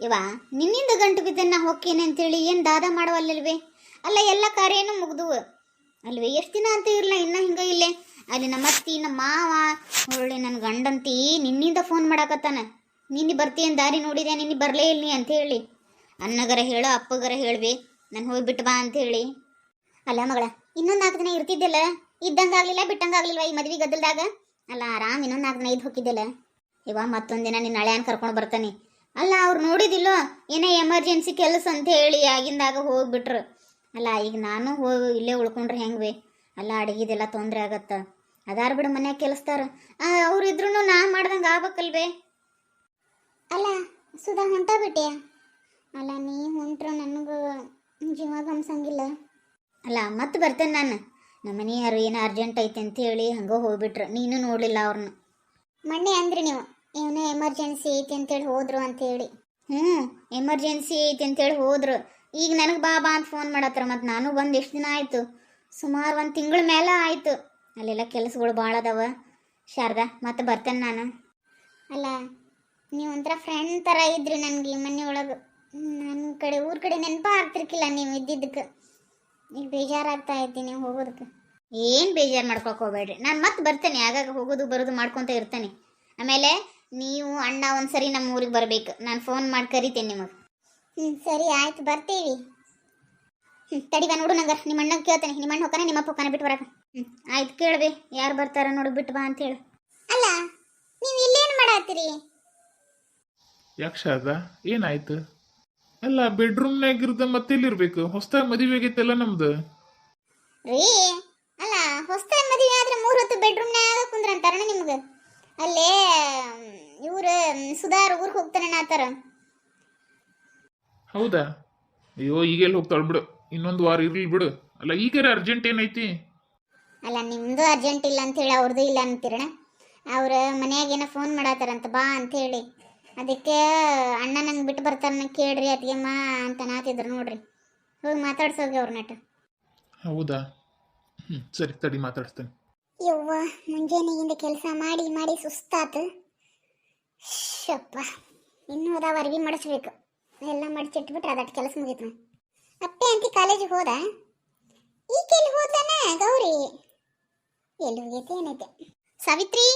ಇವ, ನಿನ್ನಿಂದ ಗಂಟು ಬಿದ್ದನ್ನ ಹೊಕ್ಕೇನೆ ಅಂತೇಳಿ ಏನು ದಾದ ಮಾಡವಲ್ಲಲ್ವೇ? ಅಲ್ಲ, ಎಲ್ಲ ಕಾರ್ಯನೂ ಮುಗ್ದು ಅಲ್ವೇ, ಎಷ್ಟು ದಿನ ಅಂತ ಇರಲ್ಲ ಇನ್ನ ಹಿಂಗ ಇಲ್ಲೇ. ಅಲ್ಲಿ ನಮ್ಮ ಅತ್ತಿ, ನಮ್ಮ ಮಾವ, ಒಳ್ಳೆ ನನ್ನ ಗಂಡಂತಿ, ನಿನ್ನಿಂದ ಫೋನ್ ಮಾಡಾಕತ್ತಾನ. ನಿನ್ನೆ ಬರ್ತೀಯನ್ ದಾರಿ ನೋಡಿದೆ, ನಿನ್ನೆ ಬರಲೇ ಇಲ್ಲ ಅಂತ ಹೇಳಿ ಅನ್ನಗರ ಹೇಳು, ಅಪ್ಪಗರ ಹೇಳ್ವಿ, ನಾನು ಹೋಗ್ಬಿಟ್ಟು ಬಾ ಅಂತ ಹೇಳಿ ಅಲ್ಲ ಮಗಳ, ಇನ್ನೊಂದು ನಾಲ್ಕು ದಿನ ಇರ್ತಿದ್ದಿಲ್ಲ? ಇದ್ದಂಗಾಗ್ಲಿಲ್ಲ ಬಿಟ್ಟಂಗಾಗ್ಲಿಲ್ವ ಈ ಮದ್ವೆ ಗದ್ದಲ್ದಾಗ? ಅಲ್ಲ, ಆರಾಮ್ ಇನ್ನೊಂದು ನಾಲ್ಕು ದಿನ ಇದ್ದು ಹೋಗಿದ್ದಿಲ್ಲ? ಇವ, ಮತ್ತೊಂದು ದಿನ ನಿನ್ನ ಹಳೆಯನ್ ಕರ್ಕೊಂಡು ಬರ್ತಾನೆ. ಅಲ್ಲ ಅವ್ರು ನೋಡಿದಿಲ್ಲೋ? ಏನೇ ಎಮರ್ಜೆನ್ಸಿ ಕೆಲಸ ಅಂತ ಹೇಳಿ ಆಗಿಂದಾಗ ಹೋಗ್ಬಿಟ್ರು. ಅಲ್ಲ ಈಗ ನಾನು ಹೋಗಿ ಇಲ್ಲೇ ಉಳ್ಕೊಂಡ್ರೆ ಹೆಂಗ್ವೆ? ಅಲ್ಲ ಅಡುಗೆದೆಲ್ಲ ತೊಂದರೆ ಆಗತ್ತ. ಅದಾರ ಬಿಡು ಮನ್ಯಾಗ ಕೆಲಸ್ತಾರ. ಅವ್ರು ಇದ್ರು ನಾ ಮಾಡ್ದಂಗೆ ಆಗ್ಬೇಕಲ್ವೇ? ಅಲ್ಲ ಸುಧಾ ಹೊಂಟ ಬಿಟ್ಟಿಯ ಅಲ್ಲ ನೀ ಹೊಂಟ್ರ ನನಗೂ ಜೀವ ಗಮಸಂಗಿಲ್ಲ. ಅಲ್ಲ ಮತ್ತೆ ಬರ್ತೇನೆ ನಾನು. ನಮ್ಮ ಮನೆಯವರು ಏನು ಅರ್ಜೆಂಟ್ ಐತೆ ಅಂತ ಹೇಳಿ ಹಂಗೆ ಹೋಗ್ಬಿಟ್ರು. ನೀನು ನೋಡಲಿಲ್ಲ ಅವ್ರನ್ನ ಮೊನ್ನೆ ಅಂದ್ರಿ ನೀವು. ಏನೋ ಎಮರ್ಜೆನ್ಸಿ ಐತಿ ಅಂತೇಳಿ ಹೋದ್ರು ಅಂತೇಳಿ. ಹ್ಞೂ ಎಮರ್ಜೆನ್ಸಿ ಐತಿ ಅಂತೇಳಿ ಹೋದ್ರು. ಈಗ ನನಗೆ ಬಾ ಬಾ ಅಂತ ಫೋನ್ ಮಾಡತ್ರ ಮತ್ತು ನಾನು ಬಂದು ಎಷ್ಟು ದಿನ ಆಯಿತು? ಸುಮಾರು ಒಂದು ತಿಂಗಳ ಮೇಲೆ ಆಯಿತು. ಅಲ್ಲೆಲ್ಲ ಕೆಲಸಗಳು ಭಾಳ ಅದಾವ. ಶಾರದಾ ಮತ್ತೆ ಬರ್ತೇನೆ ನಾನು. ಅಲ್ಲ, ನೀವು ಒಂಥರ ಫ್ರೆಂಡ್ ಥರ ಇದ್ರಿ ನನಗೆ ಮನೆ ಒಳಗೆ ನನ್ನ ಕಡೆ, ಊರ ಕಡೆ ನೆನಪು ಆಗ್ತಿರ್ಕಿಲ್ಲ ನೀವು ಇದ್ದಿದ್ದಕ್ಕೆ ಈಗ ಬೇಜಾರಾಗ್ತಾ ಇದ್ದೀನಿ ಹೋಗೋದಕ್ಕೆ ಏನು ಬೇಜಾರು ಮಾಡ್ಕೊಕ್ ನಾನು ಮತ್ತೆ ಬರ್ತೇನೆ, ಆಗಾಗ ಹೋಗೋದು, ಬರೋದು ಮಾಡ್ಕೊತ ಇರ್ತೇನೆ. ಆಮೇಲೆ ನೀವು ಅಣ್ಣ ಒಂದ್ಸರಿ ನಮ್ಮ ಊರಿಗೆ ಬರಬೇಕು. ನಾನು ಫೋನ್ ಮಾಡಿ ಕರಿತೇನೆ ನಿಮಗೆ. ಹ್ಞೂ ಸರಿ ಆಯ್ತು ಬರ್ತೀವಿ. ಹ್ಞೂ ತಡಿ ಬಾ ನೋಡು ನಂಗೆ ನಿಮ್ಮ ಅಣ್ಣಗೆ ಕೇಳ್ತೇನೆ. ನಿಮ್ಮ ಅಣ್ಣ ಹೋಗ್ತಾನೆ ನಿಮ್ಮ ಅಪ್ಪ ಹೋಗ್ತಾನೆ ಬಿಟ್ಟು ಬರಕ. ಹ್ಞೂ ಆಯ್ತು ಕೇಳ್ಬಿ. ಯಾರು ಬರ್ತಾರ ನೋಡು ಬಿಟ್ಟು ಬಾ ಅಂತ ಹೇಳು. ಅಲ್ಲ ನೀವು ಇಲ್ಲೇನು ಮಾಡತ್ತೀರಿ? ಯಾಕೆ ಶಾರದಾ ಏನಾಯ್ತು ಅಲ್ಲ ಬೆಡ್ರೂಮ್ನಾಗಿರ್ದ ಮತ್ತೆ ಇರಬೇಕು ಹೊಸ್ದಾಗಿ ಮದುವೆ ಆಗೈತಲ್ಲ ನಮ್ದು. ರೀ ಅಲ್ಲ ಹೊಸ್ತಾಗಿ ಮದುವೆ ಆದ್ರೆ ಮೂರು ಹೊತ್ತು ಬೆಡ್ರೂಮ್ನಾಗ ಕುಂದ್ರಂತಾರಣ ನಿಮ್ಗೆ? ಅಲ್ಲೇ ಇವ್ರು ಸುಧಾರ್ ಊರಿಗೆ ಹೋಗ್ತಾನೆ ಆತರ ಹೌದಾ? ಅಯ್ಯೋ ಈಗೆಲ್ಲ ಹೋಗ್ತಾಳ ಬಿಡು. ಇನ್ನೊಂದು ವಾರ ಇರ್ಲಿ ಬಿಡು. ಅಲ್ಲ ಈಗಾರ ಅರ್ಜೆಂಟ್ ಏನೈತಿ? ಅಲ್ಲ ನಿಮ್ದು ಅರ್ಜೆಂಟ್ ಇಲ್ಲ ಅಂತ ಹೇಳಿ ಅವ್ರದ್ದು ಇಲ್ಲ ಅಂತೀರಣ? ಅವ್ರ ಮನ್ಯಾಗ ಏನೋ ಫೋನ್ ಮಾಡತ್ತಾರಂತ ಬಾ ಅಂತ ಹೇಳಿ. ಅದಕ್ಕೆ ಅಣ್ಣ ನಂಗೆ ಬಿಟ್ಟು ಬರ್ತಾರನ್ನ ಕೇಳ್ರಿ ಅತ್ತಿಗೆಮ್ಮ ಅಂತ ನಾತಿದ್ರು ನೋಡ್ರಿ. ಹೋಗಿ ಮಾತಾಡ್ಸೋಗಿ ಅವ್ರ ನಟ ಹೌದಾ? ಹ್ಞೂ ಸರಿ ತಡಿ ಮಾತಾಡ್ತೇನೆ ಯವ್ವ ಮುಂಜಾನೆಯಿಂದ ಕೆಲಸ ಮಾಡಿ ಮಾಡಿ ಸುಸ್ತಾತು. ಶಪ್ಪ ಇನ್ನೂ ಅದಾವ ಅರ್ವಿ ಮಾಡಿಸ್ಬೇಕು. ಎಲ್ಲ ಮಡಿಚಿಟ್ಬಿಟ್ರೆ ಅದಟ್ಟು ಕೆಲಸ ಮುಗೀತು ಅಪ್ಪೆ ಅಂತಿ ಕಾಲೇಜಿಗೆ ಹೋದ? ಈಕೆಲ್ಲಿ ಹೋದ್ಲನ ಗೌರಿ? ಎಲ್ಲಿ ಹೋಗೈತೆ ಏನೈತೆ? ಸಾವಿತ್ರಿ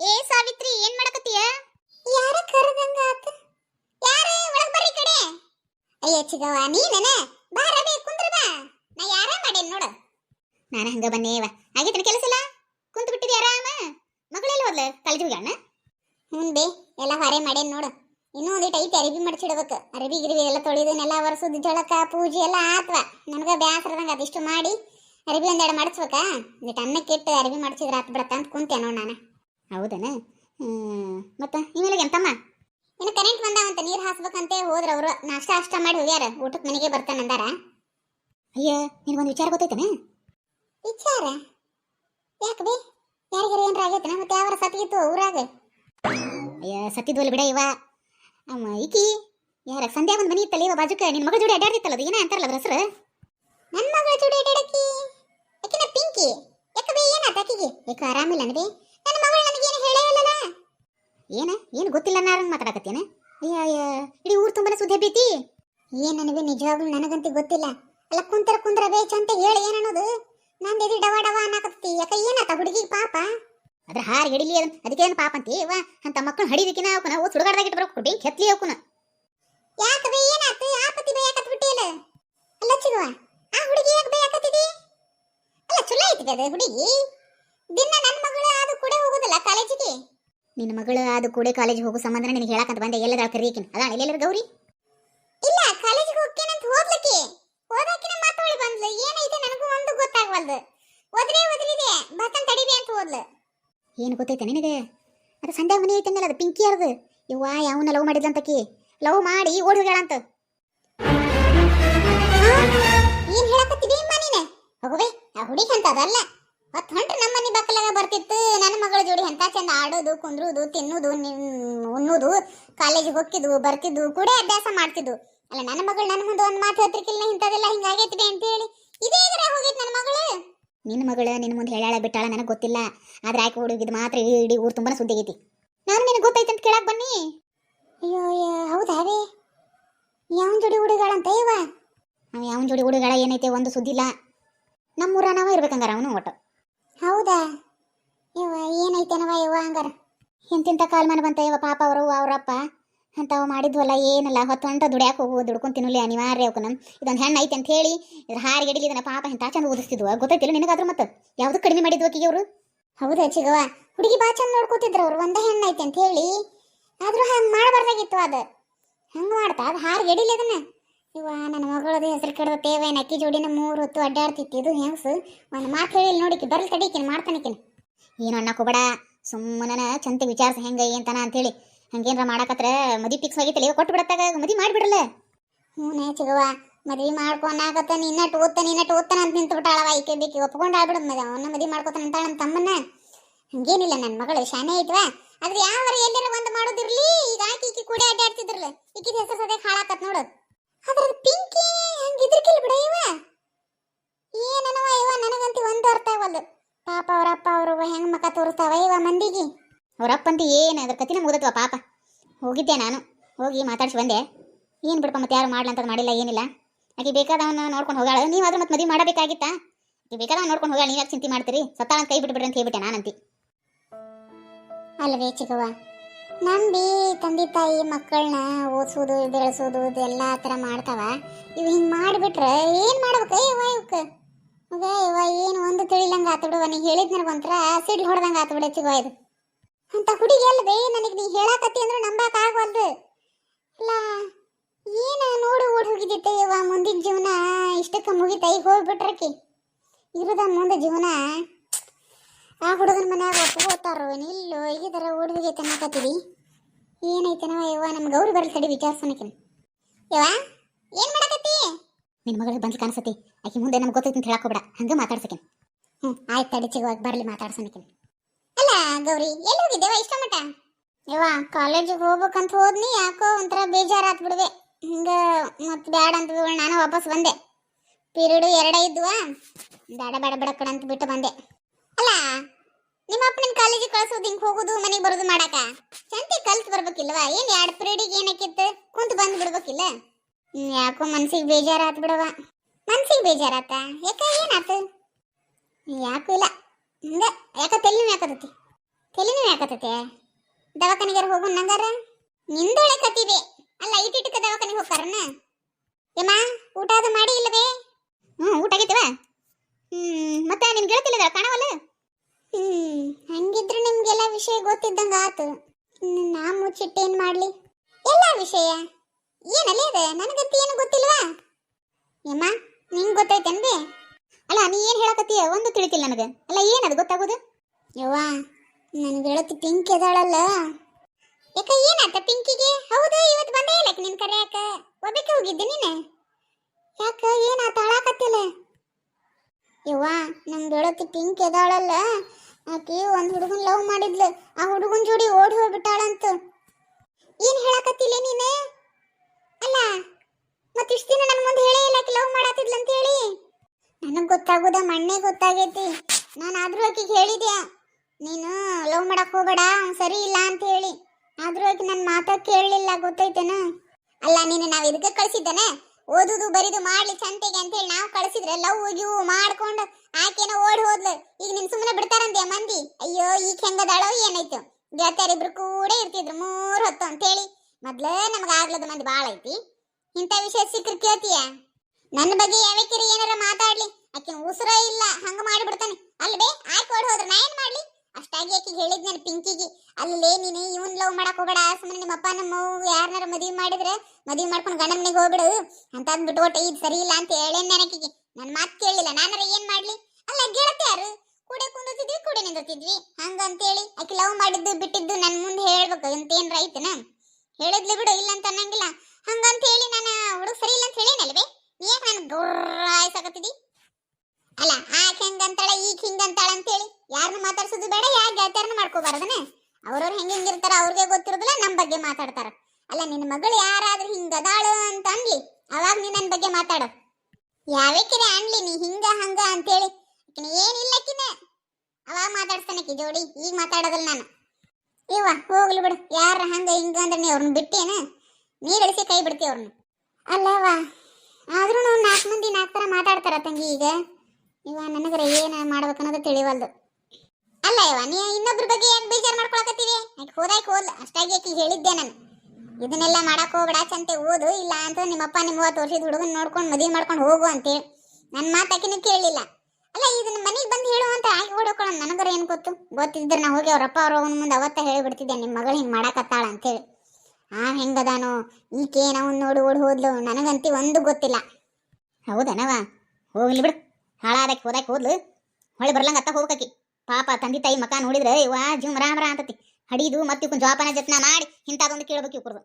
ಏ ಸಾವಿತ್ರಿ ಏನ್ ಮಾಡಕತ್ತೀಯ? ಯಾರ ಕರೆದಂಗ ಆತ? ಯಾರೇ? ಒಳಗ್ ಬರ್ರಿ ಕಡೆ. ಅಯ್ಯ ಚಿಗವ್ವ ನೀನೇನ? ಬಾರ ಬೇ ಕುಂದ್ರ ಬಾ. ನಾ ಯಾರ ಮಾಡೇನ್ ನೋಡು. ನಾನು ಹಂಗ ಬನ್ನೇವ ಆಗೈತನ ಕೆಲಸ ಇಲ್ಲ ಕುಂತು ಬಿಟ್ಟಿದ್ದೆ ಆರಾಮ ಮಗಳೆಲ್ಲ ಹೋದ್ಲ ಕಾಲೇಜ್ ಹೋಗ್ಯಾಣ ಹ್ಞೂ ಬೇ ಎಲ್ಲ ಹೊರೆ ಮಾಡೇನು ನೋಡು. ಇನ್ನೂ ಒಂದಿಟ್ಟು ಐತೆ ಅರಿವಿ ಮಾಡಿಸಿಡ್ಬೇಕು ಅರಿವಿ ಗಿರಿವಿ ಎಲ್ಲ ತೊಳೆದು ನೆಲ ಒರೆಸೋದು ಜಳಕ ಪೂಜೆ ಎಲ್ಲ ಆತ್ವ. ನನಗೆ ಬ್ಯಾಸರದಂಗ ಅದಿಷ್ಟು ಮಾಡಿ ಅರಿವಿ ಒಂದೆರಡು ಮಾಡಿಸ್ಬೇಕಾ? ಒಂದಿಟ್ಟು ಅನ್ನಕ್ಕೆ ಇಟ್ಟು ಅರಿವಿ ಮಾಡಿಸಿದ್ರೆ ಆತ್ ಬಿಡತ್ತ ಅಂತ ಕುಂತೆ ನೋಡು ನಾನು. ಹೌದನ? ಮತ್ತೆ ಇಮೇಲೆ ಎಂತಮ್ಮ ಇನ್ನು ಕರೆಂಟ್ ಬಂದಾವಂತ ನೀರು ಹಾಸ್ಬೇಕಂತೆ ಹೋದ್ರೆ ಅವರು. ನಾಷ್ಟ ಅಷ್ಟ ಮಾಡಿ ಹೋಗ್ಯಾರ. ಊಟಕ್ಕೆ ಮನೆಗೆ ಬರ್ತಾನೆ ಅಂದಾರ. ಅಯ್ಯ ನಿನಗೊಂದು ವಿಚಾರ ಗೊತ್ತೈತನ? ವಿಚಾರ? ಯಾಕೆ ಬೇ? ಯಾರಿಗಾರ ಏನ್ರ ಆಗೈತನ ಮತ್ತೆ ಯಾವಾರ ಸತ್ತಿತ್ತು ಊರಾಗ? ಅಯ್ಯ ಸತ್ತಿದ್ವಲ್ಲ ಬಿಡ ಇವ. ಅಮ್ಮ, ಈಕಿ? ಯಾರ ಸಂಧ್ಯಾ ಬಂದು ಮನಿ ಇತ್ತಲ್ಲ ಇವ ಬಾಜುಕ? ನಿನ್ನ ಮಗಳ ಜೋಡಿ ಅಡ್ಡಾಡ್ತಿತ್ತಲ್ಲ ಅದು? ಏನ ಅಂತಾರಲ್ಲ ಅವ್ರ ಹೆಸರು? ನನ್ನ ಮಗಳ ಜೋಡಿ ಅಡ್ಡಾಡಕ್ಕಿ ಯಾಕಿನ ಪಿಂಕಿ? ಯಾಕ ಬೇ, ಏನಾತ ಆಕಿಗೆ? ಯಾಕ ಆರಾಮಿಲ್ಲ ಅಂದ್ರೆ ನನ್ನ ಮಗಳು ನನಗೇನು ಹೇಳೇ ಇಲ್ಲಲ್ಲ? ಏನ? ಏನು ಗೊತ್ತಿಲ್ಲ ನಾರಂಗ್ ಮಾತಾಡಕತ್ತೇನ ಅಯ್ಯ ಅಯ್ಯ. ಇಡೀ ಊರು ತುಂಬಾನೇ ಸುದ್ದಿ ಬೀತಿ ಏನ್ ನನಗೆ ನಿಜವಾಗ್ಲೂ ನನಗಂತೂ ಗೊತ್ತಿಲ್ಲ. ಅಲ್ಲ, ಕುಂತರ ಕುಂದ್ರ ಬೇಚ ಅಂತ ಹೇಳಿ ಏನನ್ನೋದು ನಂದು ಡವ ಡವ ಅನ್ನಕತ್ತಿ. ಯಾಕ ಏನಾತ ಹುಡುಗಿ ಪಾಪ? ಅದ್ರ ಹಾರ್ ಹಿಡಿಲಿ ಅದನ್ನ ಅದಕ್ಕೆ ಏನು ಪಾಪ ಅಂತಿ? ವಾ ಅಂತ ಮಕ್ಕಳು ಹಡಿದಿಕ್ಕಿನ ಅವಕನ ಓ ಸುಡುಗಾಡ್ದಾಗ ಇಟ್ಟು ಹೆತ್ಲಿ ಬೆಂಕಿ ಹತ್ಲಿ ಅವಕನ. ಏನಾತ? ಏನಾತು ಆಪತಿ ಬೇಯಾಕತ್ ಬಿಟ್ಟಿಲ್ಲ ಅಲ್ಲ ಚಿಗುವ ಆ ಹುಡುಗಿ ಯಾಕ ಬೇ ಯಾಕತ್ತಿದಿ? ಅಲ್ಲ ಚಲೋ ಐತಿ ಅದ ಹುಡುಗಿ. ದಿನ ನನ್ನ ಮಗಳು ಅದು ಕೂಡ ಹೋಗೋದಲ್ಲ ಕಾಲೇಜಿಗೆ? ನಿನ್ನ ಮಗಳು ಅದು ಕೂಡ ಕಾಲೇಜ್ ಹೋಗೋ ಸಂಬಂಧ ನಿನಗೆ ಹೇಳಕಂತ ಬಂದೆ ಎಲ್ಲದ ಕರೀಕಿನ ಅದ ಎಲ್ಲೆಲ್ಲರ ಗೌರಿ ಇಲ್ಲ ಕಾಲೇಜಿಗೆ ಹೋಗ್ತೇನಂತ ಹೋದ್ಲಕ್ಕೆ ಹೋದಾಕಿನ ಮಾತಾಡಿ ಬಂದ್ಲು ಏನೈತೆ ನನಗೂ ಒಂದು ಗೊತ್ತಾಗವಲ್ದು ಒದ್ರೇ ಒದ್ರಿದೆ. ಬರ್ತನ್ ತಡಿಬಿ ಅಂತ ಹೋದ್ಲು ಏನು ಗೊತ್ತೈತೆ ನಿನಗೆ? ಅದು ಸಂಧ್ಯಾಗ ಮನೆ ಐತಂದಲ್ಲ ಅದು ಪಿಂಕಿ ಅರ್ದು ಇವ್ವ ಯಾವನ್ನ ಲವ್ ಮಾಡಿದ್ಲಂತಕಿ ಲವ್ ಮಾಡಿ ಓಡಿ ಹೋಗ್ಯಾಳಂತ ಏನ್ ಹೇಳಕತ್ತಿದಿ ಅಮ್ಮ ನೀನೆ ಹೋಗುವೆ ಆ ಹುಡುಗಿ ಅಂತ ಅದಲ್ಲ ಹೊತ್ತು ಹೊಂಟ್ರೆ ನಮ್ಮ ಮನೆ ಬಕ್ಕಲಾಗ ಬರ್ತಿತ್ತು. ನನ್ನ ಮಗಳ ಜೋಡಿ ಎಂತ ಚಂದ ಆಡೋದು ಕುಂದ್ರುದು ತಿನ್ನುದು ನಿನ್- ಉಣ್ಣುದು ಕಾಲೇಜಿಗೆ ಹೋಗ್ತಿದ್ವು ಬರ್ತಿದ್ವು ಕೂಡ ಅಭ್ಯಾಸ ಮಾಡ್ತಿದ್ವು. ಅಲ್ಲ ನನ್ನ ಮಗಳು ನನ್ನ ಮುಂದೆ ಒಂದು ಮಾತು ಹೇಳ್ತಿರ್ಕಿಲ್ಲ ಇಂಥದೆಲ್ಲ ಹಿಂಗಾಗೈತಿ ಅಂತ ಹೇಳಿ ಇದೇ ಹೋಗೈತಿ ನನ್ನ ಮಗಳು. ನಿನ್ನ ಮಗಳು ನಿನ್ನ ಮುಂದೆ ಹೇಳಾಳ ಬಿಟ್ಟಾಳ ನನಗೆ ಗೊತ್ತಿಲ್ಲ. ಆದ್ರೆ ಆಯ್ಕೆ ಹುಡುಗಿದ್ ಮಾತ್ರ ಇಡೀ ಊರು ತುಂಬಾ ಸುದ್ದಿ ಐತಿ ನಾನು ನಿನಗೆ ಗೊತ್ತೈತೆ ಅಂತ ಕೇಳಕ್ ಬನ್ನಿ. ಅಯ್ಯೋ ಅಯ್ಯೋ ಹೌದಾ ಅವೇ ಯಾವನ್ ಜೋಡಿ ಹುಡುಗಾಳಂತ ಇವ? ಅವ ಯಾವನ್ ಜೋಡಿ ಹುಡುಗಾಳ ಏನೈತೆ ಒಂದು ಸುದ್ದಿಲ್ಲ ನಮ್ಮೂರ ನಾವ ಇರ್ಬೇಕಂಗಾರ ಅವನು ಒಟ್ಟು. ಹೌದಾ? ಇವ ಏನೈತೆನವ ಇವ ಹಂಗಾರ? ಎಂತಿಂತ ಕಾಲ್ಮಾನ ಬಂತ ಇವ ಪಾಪ ಅವರು ಅವರಪ್ಪ ಅಂತಾವ ಮಾಡಿದ್ವಲ್ಲ, ಏನಲ್ಲ, ಹೊತ್ತು ಹೊಂಟ ದುಡ್ಯಾಕ ಹೋಗು, ದುಡ್ಕೊಂಡು ತಿನ್ನಲಿ ಅನಿವಾರ್ಯ ಅವಕ್ಕೆ ನಮ್ಮ ಇದೊಂದು ಹೆಣ್ಣು ಐತೆ ಅಂತ ಹೇಳಿ, ಇದ್ರ ಹಾರಿಗೆ ಗಡಿಲಿ ಇದನ್ನ ಪಾಪ ಎಂತ ಚಂದ ಓದಿಸ್ತಿದ್ವ. ಗೊತ್ತೈತಿಲ್ಲ ನಿನಗಾದ್ರೂ ಮತ್ತೆ ಯಾವುದು ಕಡಿಮೆ ಮಾಡಿದ್ವ ಅವರು? ಹೌದಾ ಚಿಗವ ಹುಡುಗಿ ಬಾ ಚಂದ ನೋಡ್ಕೋತಿದ್ರು ಅವ್ರು, ಒಂದೇ ಹೆಣ್ಣು ಐತೆ ಅಂತ ಹೇಳಿ. ಆದ್ರೂ ಹಂಗೆ ಮಾಡಬಾರ್ದಾಗಿತ್ತು ಅದು. ಹಂಗೆ ಮಾಡ್ತಾ, ಅದು ಹಾರಿಗೆ ಇಡಿಲಿ ಅದನ್ನ. ಇವ ನನ್ನ ಮಗಳದು ಹೆಸರು ಕೆಡದ ತೇವೇನ ಅಕ್ಕಿ ಜೋಡಿನ ಮೂರು ಹೊತ್ತು ಅಡ್ಡಾಡ್ತಿತ್ತು. ಇದು ಹೆಂಗ್ಸು? ಒಂದು ಮಾತು ಹೇಳಿ ನೋಡಿಕಿ ಬರ್ಲಿ ತಡೀಕಿನ ಮಾಡ್ತಾನಿಕಿನ ಏನು ಅನ್ನಕೋಬೇಡ ಸುಮ್ಮನ ಚಂತ ವಿಚಾರಿಸ ಹೆಂಗ ಅಂತ ಅಂತೇಳಿ ಹಂಗೇನ್ರ ಮಾಡಾಕತ್ರ, ಮದಿ ಫಿಕ್ಸ್ ತಲೆ ಕೊಟ್ಟು ಬಿಡತ್ತಾಗ ಮದಿ ಮಾಡಿಬಿಡಲ್ಲ ಹ್ಞೂ ಚಿಗವ ಮದ್ವೆ ಮಾಡ್ಕೊನಾಗತ್ತ ನಿನ್ನ ಟೂತ ನಿನ್ನ ಓದ್ತಾನ ಅಂತ ನಿಂತು ಬಿಟ್ಟಾಳವ ಬೇಕಿ ಒಪ್ಕೊಂಡು ಆಡ್ಬಿಡು ಮದ ಅವನ್ನ ಮದಿ ಮಾಡ್ಕೊತಾನ ಅಂತ ನಮ್ಮ ತಮ್ಮನ್ನ. ಹಂಗೇನಿಲ್ಲ ನನ್ನ ಮಗಳು ಶಾನೆ ಐತ್ವ. ಆದ್ರೆ ಯಾವರ ಎಲ್ಲರ ಒಂದು ಮಾಡೋದಿರ್ಲಿ? ಈಗ ಆಕಿ ಈಕಿ ಕೂಡ ಅಡ್ಡಾಡ್ತಿದ್ರಲ್ಲ ಈಕಿದ ಹೆಸರು ಸದ್ಯ ಹಾಳಾಕತ್ ನೋಡು. ಅದ್ರ ಪಿಂಕಿ ಹಂಗಿದ್ರಕಿಲ್ ಬಿಡ ಇವ. ಏನನವ ಇವ, ನನಗಂತೂ ಒಂದು ಅರ್ಥ ಆಗವಲ್ದು ಪಾಪ ಅವರಪ್ಪ ಅವರು ಹೆಂಗ್ ಮಕ ತೋರಿಸ್ತಾವ ಇವ ಮಂದಿಗೆ. ಅವರಪ್ಪ ಅಂತ ಏನು ಅದ್ರ ಕತಿನ ಮುಗಿದತ್ವ ಪಾಪ. ಹೋಗಿದ್ದೆ ನಾನು. ಹೋಗಿ ಮಾತಾಡ್ಸಿ ಬಂದೆ. ಏನು ಬಿಡಪ್ಪ ಮತ್ತೆ ಯಾರು ಮಾಡ್ಲಂತದ್ ಮಾಡಿಲ್ಲ, ಏನಿಲ್ಲ. ಆಕೆ ಬೇಕಾದವನ್ನ ನೋಡ್ಕೊಂಡು ಹೋಗಾಳ. ನೀವು ಆದ್ರೆ ಮತ್ತೆ ಮದುವೆ ಮಾಡಬೇಕಾಗಿತ್ತಾ? ಆಕೆ ಬೇಕಾದವನ್ನ ನೋಡ್ಕೊಂಡು ಹೋಗಾಳ. ನೀವು ಯಾಕೆ ಚಿಂತೆ ಮಾಡ್ತೀರಿ? ಸತ್ತಾಳ ಕೈ ಬಿಟ್ಬಿಡ್ರಿ ಅಂತ ಹೇಳ್ಬಿಟ್ಟೆ ನಾನಂತಿ. ಅಲ್ವೇ ಚಿಕ್ಕವ್ವ. ನಂಬಿ ತಂದೆ ತಾಯಿ ಮಕ್ಕಳನ್ನ ಓದಿಸೋದು ಬೆಳೆಸೋದು ಇದೆಲ್ಲ ಥರ ಮಾಡ್ತಾವ. ಇವು ಹಿಂಗೆ ಮಾಡಿಬಿಟ್ರೆ ಏನು ಮಾಡ್ಬೇಕು? ಇವ ಇವಕ್ಕೆ ಇವ ಏನು ಒಂದು ತಿಳಿಲಂಗೆ ಆತು ಬಿಡುವ ಹೇಳಿದ್ ನನಗೆ ಒಂಥರ ಸಿಡ್ಲು ಹೊಡೆದಂಗೆ ಆತು ಬಿಡ ಇದು. ಅಂತ ಹುಡುಗಿ ಅಲ್ಲದೆ ನನಗೆ ನೀ ಹೇಳಾಕತ್ತಿ ಅಂದ್ರೆ ನಂಬಕ್ ಆಗವಲ್ದು. ಇಲ್ಲ, ಏನ ನೋಡು ಓಡಿ ಹೋಗಿದ್ದಿತ್ತೆ ಇವ ಮುಂದಿನ ಜೀವನ? ಇಷ್ಟಕ್ಕೆ ಮುಗಿತ? ಈಗ ಹೋಗ್ಬಿಟ್ರಕಿ ಇರದ ಮುಂದೆ ಜೀವನ? ಆ ಹುಡುಗನ ಮನ್ಯಾಗ ಒಪ್ಕೋತಾರೋ ಇಲ್ಲೋ, ಈಗಿದಾರ ಓಡಿ ಹೋಗೈತೆ ಏನೈತನವ ಯವ್ವ? ನಮ್ಮ ಗೌರಿ ಬರಲ್ ತಡಿ ವಿಚಾರಿಸೋನಕಿನ ಯವ್ವ, ಏನ್ ಮಾಡಕತ್ತಿ? ನಿನ್ನ ಮಗಳಿಗೆ ಬಂದು ಕಾಣಿಸತಿ ಆಕಿ ಮುಂದೆ ನಮ್ಗೆ ಗೊತ್ತೈತಿ ಅಂತ ಹೇಳಕೋಬೇಡ ಹಂಗೆ ಮಾತಾಡ್ಸಕಿನ. ಹ್ಞೂ ಆಯ್ತು ತಡಿ ಚಿಗವಾಗಿ ಬರಲಿ ಮಾತಾಡ್ಸೋನಕಿನ ಅಲ್ಲ, ಗೌರಿ ಎಲ್ಲಿ ಹೋಗಿದ್ದೇವ ಇಷ್ಟ ಮಟ ಯವ್ವ, ಕಾಲೇಜಿಗೆ ಹೋಗ್ಬೇಕಂತ ಹೋದ್ನಿ, ಯಾಕೋ ಒಂಥರ ಬೇಜಾರಾತ್ ಬಿಡುವೆ ಹಿಂಗ ಮತ್ತೆ ಬ್ಯಾಡ ಅಂತ ನಾನು ವಾಪಸ್ ಬಂದೆ. ಪೀರಿಯಡ್ ಎರಡೇ ಇದ್ವಾ ಬೇಡ ಬೇಡ ಬೇಡ ಕಡೆ ಅಂತ ಬಿಟ್ಟು ಬಂದೆ. ಅಲ್ಲ ನಿಮ್ಮ ಅಪ್ಪನ ಕಾಲೇಜಿಗೆ ಕಳ್ಸೋದು ಹಿಂಗೆ ಹೋಗೋದು, ಮನೆಗೆ ಬರೋದು ಮಾಡಾಕ? ಚಂತೆ ಕಲ್ತ್ ಬರ್ಬೇಕಿಲ್ವಾ? ಏನು ಎರಡು ಪೀರಿಯಡಿಗೆ ಏನಕ್ಕಿತ್ತು? ಕುಂತು ಬಂದು ಬಿಡ್ಬೇಕಿಲ್ಲ? ಯಾಕೋ ಮನ್ಸಿಗೆ ಬೇಜಾರಾತ್ ಬಿಡವ ಮನ್ಸಿಗೆ ಬೇಜಾರಾತ ಯಾಕ ಏನಾತು? ಯಾಕೂ ಇಲ್ಲ. ಹಂಗ ಯಾಕ ತಲೆನೂ ಯಾಕತತಿ? ತಲೆನೂ ಯಾಕತತೆ? ದವಾಖಾನಿಗಾರ ಹೋಗು ನಂಗಾರ? ನಿಂದೊಳೆ ಕತಿವೆ ಅಲ್ಲ ಇಟ್ಟಿಟ್ಟಕ ದವಾಖಾನಿಗೆ ಹೋಗ್ತಾರನ ಯಮ್ಮ, ಊಟ ಅದು ಮಾಡಿ ಇಲ್ಲವೇ? ಹ್ಞೂ ಊಟ ಆಗೈತವ? ಹ್ಮ್, ಮತ್ತೆ ನಿನ್ ಗೆಳತಿಲ್ಲ ಕಾಣವಲ್ಲ? ಹ್ಮ್, ಹಂಗಿದ್ರೆ ನಿಮ್ಗೆಲ್ಲ ವಿಷಯ ಗೊತ್ತಿದ್ದಂಗ ಆತು. ನಾ ನಾ ಮುಚ್ಚಿಟ್ಟೇನ್ ಮಾಡ್ಲಿ? ಎಲ್ಲ ವಿಷಯ? ಏನಲ್ಲೇ ಇದೆ ನನಗಂತ ಏನು ಗೊತ್ತಿಲ್ವಾ? ಯಮ್ಮ, ನಿಂಗೆ ಗೊತ್ತೈತೇನ್ಬಿ ತಿಳಿತಿಲ್ಲ ನನಗೆ. ಅಲ್ಲ, ಏನದು ಗೊತ್ತಾಗೋದು? ಯವ್ವ ನನ್ ಗೆಳತಿ ಪಿಂಕ್ ಎದಾಳಲ್ಲ ಯಾಕ, ಏನಾತ ಪಿಂಕಿಗೆ? ಹೌದು, ಇವತ್ತು ಬಂದೇ ಇಲ್ಲ ನಿನ್ ಕರೆಯಾಕ ಒಬ್ಬಕ್ಕೆ ಹೋಗಿದ್ದೆ ನೀನೆ? ಯಾಕ, ಏನಾತ ಅಳಾಕತ್ತಿಲ್ಲ? ಯವ್ವ ನನ್ ಗೆಳತಿ ಪಿಂಕ್ ಎದಾಳಲ್ಲ ಆಕಿ ಒಂದು ಹುಡುಗನ್ ಲವ್ ಮಾಡಿದ್ಲು. ಆ ಹುಡುಗನ್ ಜೋಡಿ ಓಡಿ ಹೋಗ್ಬಿಟ್ಟಾಳಂತ. ಏನ್ ಹೇಳಾಕತ್ತಿಲ್ಲ ನೀನೆ? ಅಲ್ಲ ಮತ್ತಿಷ್ಟು ದಿನ ನನ್ನ ಮುಂದೆ ಹೇಳೇ ಇಲ್ಲ ಲವ್ ಮಾಡಾತಿದ್ಲಂತ ಹೇಳಿ ನನಗೆ ಗೊತ್ತಾಗೋದ, ಮಣ್ಣೆ ಗೊತ್ತಾಗೈತಿ. ನಾನು ಆದ್ರೂ ಆಕಿಗೆ ಹೇಳಿದ್ಯಾ, ನೀನು ಲವ್ ಮಾಡಕ್ ಹೋಗಬೇಡ ಸರಿ ಇಲ್ಲ ಅಂತ ಹೇಳಿ. ಆದ್ರೂ ಆಕಿ ನನ್ನ ಮಾತ ಕೇಳಲಿಲ್ಲ, ಗೊತ್ತೈತೇನ? ಅಲ್ಲ ನೀನು ನಾವು ಇದಕ್ಕೆ ಕಳ್ಸಿದ್ದಾನೆ? ಓದುದು, ಬರೀದು, ಮಾಡ್ಲಿ ಚಂತೆಗೆ ಅಂತ ಹೇಳಿ ನಾವು ಕಳ್ಸಿದ್ರೆ ಲವ್, ಗಿವು ಮಾಡ್ಕೊಂಡು ಆಕೆನ ಓಡಿ ಹೋದ್ಲು. ಈಗ ನಿನ್ ಸುಮ್ಮನೆ ಬಿಡ್ತಾರಂತೆ ಮಂದಿ? ಅಯ್ಯೋ, ಈಗ ಹೆಂಗದಾಳೋ, ಏನಾಯ್ತು? ಇಬ್ರು ಕೂಡ ಇರ್ತಿದ್ರು, ಮೂರ್ ಹೊತ್ತು ಅಂತೇಳಿ ಮೊದ್ಲೇ ನಮ್ಗ ಆಗ್ಲದ ಮಂದಿ ಭಾಳ ಐತಿ ಇಂಥ ವಿಷಯ ಸಿಕ್ಕರೆ ಕೇಳ್ತೀಯ? ನನ್ನ ಬಗ್ಗೆ ಯಾವಕ್ಕಿರಿ ಏನಾರ ಮಾತಾಡ್ಲಿ. ಉಸಿರ ಇಲ್ಲ, ಹಂಗ ಮಾಡಿಬಿಡ್ತಾನೆ. ಅಲ್ವೇ ಆಯ್ತು ಓಡ್ ಹೋದ್ರೆ, ನಾ ಏನ್ ಮಾಡ್ಲಿ? ಅಷ್ಟಾಗಿ ಆಕಿಗೆ ಹೇಳಿದ್ ನಾನು ಪಿಂಕಿಗೆ. ಅಲ್ಲೇ ನೀನು ಇವನ್ ಲವ್ ಮಾಡಕ್ ಹೋಗಬೇಡ ಸುಮ್ಮನೆ ನಿಮ್ಮ ಅಪ್ಪ, ನಮ್ಮ ಯಾರನ್ನಾರ ಮದ್ವಿ ಮಾಡಿದ್ರೆ ಮದ್ವಿ ಮಾಡ್ಕೊಂಡು ಗಂಡ ಮನೆಗೆ ಹೋಗ್ಬಿಡು. ಅಂತ ಅಂದ್ಬಿಟ್ಟು ಇದು ಸರಿ ಇಲ್ಲ ಅಂತ ಹೇಳೇನ್ ಆಕಿಗೆ. ನನ್ನ ಮಾತು ಕೇಳಿಲ್ಲ, ನಾನಾರ ಏನ್ ಮಾಡ್ಲಿ? ಅಲ್ಲ ಗೆಳತಿಯಾರು ಕೂಡ ಕುಂದಿರ್ತಿದ್ವಿ, ಕೂಡ ನಿಂದಿರ್ತಿದ್ವಿ. ಹಂಗಂತೇಳಿ ಆಕಿ ಲವ್ ಮಾಡಿದ್ದು, ಬಿಟ್ಟಿದ್ದು ನನ್ನ ಮುಂದೆ ಹೇಳ್ಬೇಕು ಅಂತ ಏನ್ ರೈತನ ಹೇಳಿದ್ಲಿ ಬಿಡು, ಇಲ್ಲ ಅಂತ ಅನ್ನಂಗಿಲ್ಲ. ಹಂಗಂತ ಹೇಳಿ ನಾನು ಹುಡುಗ ಸರಿ ಇಲ್ಲ ಅಂತ ಹೇಳೇನಲ್ವೇ ನೀ ಯಾಕೆ ನಾನು ಗೌರಾಯಿಸಕತ್ತಿದಿ ಅಲ್ಲ ಆಕೆ ಅಂತಾಳ ಈಗ ಅಂತ ಅಂತೇಳಿ ಯಾರನ್ನು ಮಾತಾಡ್ಸೋದು ಬೇಡ ಯಾರ ಗೆಳತಿಯರನ್ನ ಮಾಡ್ಕೋಬಾರ್ದನೆ? ಅವ್ರವ್ರು ಹೆಂಗ್ ಹೆಂಗಿರ್ತಾರ ಅವ್ರಿಗೆ ಗೊತ್ತಿರೋದಿಲ್ಲ ನಮ್ಮ ಬಗ್ಗೆ ಮಾತಾಡ್ತಾರ. ಅಲ್ಲ ನಿನ್ನ ಮಗಳು ಯಾರಾದ್ರೂ ಹಿಂಗದಾಳು ಅಂತ ಅನ್ಲಿ, ಅವಾಗ ನೀ ನನ್ನ ಬಗ್ಗೆ ಮಾತಾಡು. ಯಾವಕ್ಕಿದೆ ಅನ್ಲಿ ನೀ ಹಿಂಗ, ಹಂಗ ಅಂತೇಳಿ. ಆಕಿನ ಏನಿಲ್ಲ ಆಕಿನ. ಅವಾಗ ಮಾತಾಡ್ತಾನಕಿ ಜೋಡಿ, ಈಗ ಮಾತಾಡೋದಿಲ್ಲ ನಾನು. ಇವ ಹೋಗ್ಲಿ ಬಿಡು, ಯಾರ ಹಂಗ, ಹಿಂಗ ಅಂದ್ರೆ ನೀ ಅವ್ರನ್ನ ಬಿಟ್ಟೇನ? ನೀರ್ ಇಳಿಸಿ ಕೈ ಬಿಡ್ತೀವಿ ಅವ್ರನ್ನ ಅಲ್ಲವಾ ಆದ್ರೂ ನಾಲ್ಕು ಮಂದಿ ನಾಲ್ಕು ಥರ ಮಾತಾಡ್ತಾರ ತಂಗಿ ಈಗ. ಇವ ನನಗರ ಏನು ಮಾಡ್ಬೇಕನ್ನೋದು ತಿಳಿವಲ್ದು. ಅಲ್ಲ ಇವ ನೀ ಇನ್ನೊಬ್ರ ಬಗ್ಗೆ ಏನು ಬೇಜಾರು ಮಾಡ್ಕೊಳಕತ್ತೀವಿ? ಆಕೆ ಹೋದಾಯ್ ಹೋದ್ಲ. ಅಷ್ಟಾಗಿ ಆಕಿ ಹೇಳಿದ್ದೆ ನಾನು. ಇದನ್ನೆಲ್ಲ ಮಾಡಕ್ ಹೋಗ್ಬೇಡ ಚಂತೆ ಓದು, ಇಲ್ಲ ಅಂತ ನಿಮ್ಮಪ್ಪ ನಿಮ್ಮ ಮೂವತ್ತು ವರ್ಷದ ಹುಡುಗನ ನೋಡ್ಕೊಂಡು ಮದುವೆ ಮಾಡ್ಕೊಂಡು ಹೋಗು ಅಂತೇಳಿ. ನನ್ನ ಮಾತು ಕೇಳಿಲ್ಲ. ಕೇಳಲಿಲ್ಲ ಅಲ್ಲ ಇದನ್ನ ಮನೆಗೆ ಬಂದು ಹೇಳು ಅಂತ ಆಗಿ ಓಡೋಕೊಳ್ಳ ನನಗರ ಏನು ಗೊತ್ತು? ಗೊತ್ತಿದ್ರೆ ನಾ ಹೋಗಿ ಅವರಪ್ಪ ಅವ್ರ ಅವನ ಮುಂದೆ ಅವತ್ತ ಹೇಳಿಬಿಡ್ತಿದ್ದೆ ನಿಮ್ಮ ಮಗಳು ಹಿಂಗೆ ಮಾಡಕತ್ತಾಳ ಅಂತೇಳಿ. ಆ ಹೆಂಗದಾನು? ಈಕೆ ನಾವು ನೋಡಿ ಓಡಿ ಹೋದ್ಲು? ನನಗಂತೂ ಒಂದು ಗೊತ್ತಿಲ್ಲ. ಹೌದನವ ಹೋಗ್ಲಿ ಬಿಡು. ಹಾಳಾದಕ್ಕೆ ಹೋದಾಕೆ ಹೋದ್ಲು. ಹೊಳೆ ಬರ್ಲಂಗ ಅತ್ತ ಹೋಗ್ಬೇಕಿ ಪಾಪ ತಂದೆ ತಾಯಿ ಮಕ ನೋಡಿದ್ರೆ ಇವ ಜೀವ ಮರ ಮರ ಅಂತತಿ. ಹಡಿದು ಮತ್ತೆ ಇವ್ಕನ್ ಜೋಪಾನ ಜತ್ನ ಮಾಡಿ ಇಂಥದೊಂದು ಕೇಳ್ಬೇಕು ಇವ್ರದ್ದು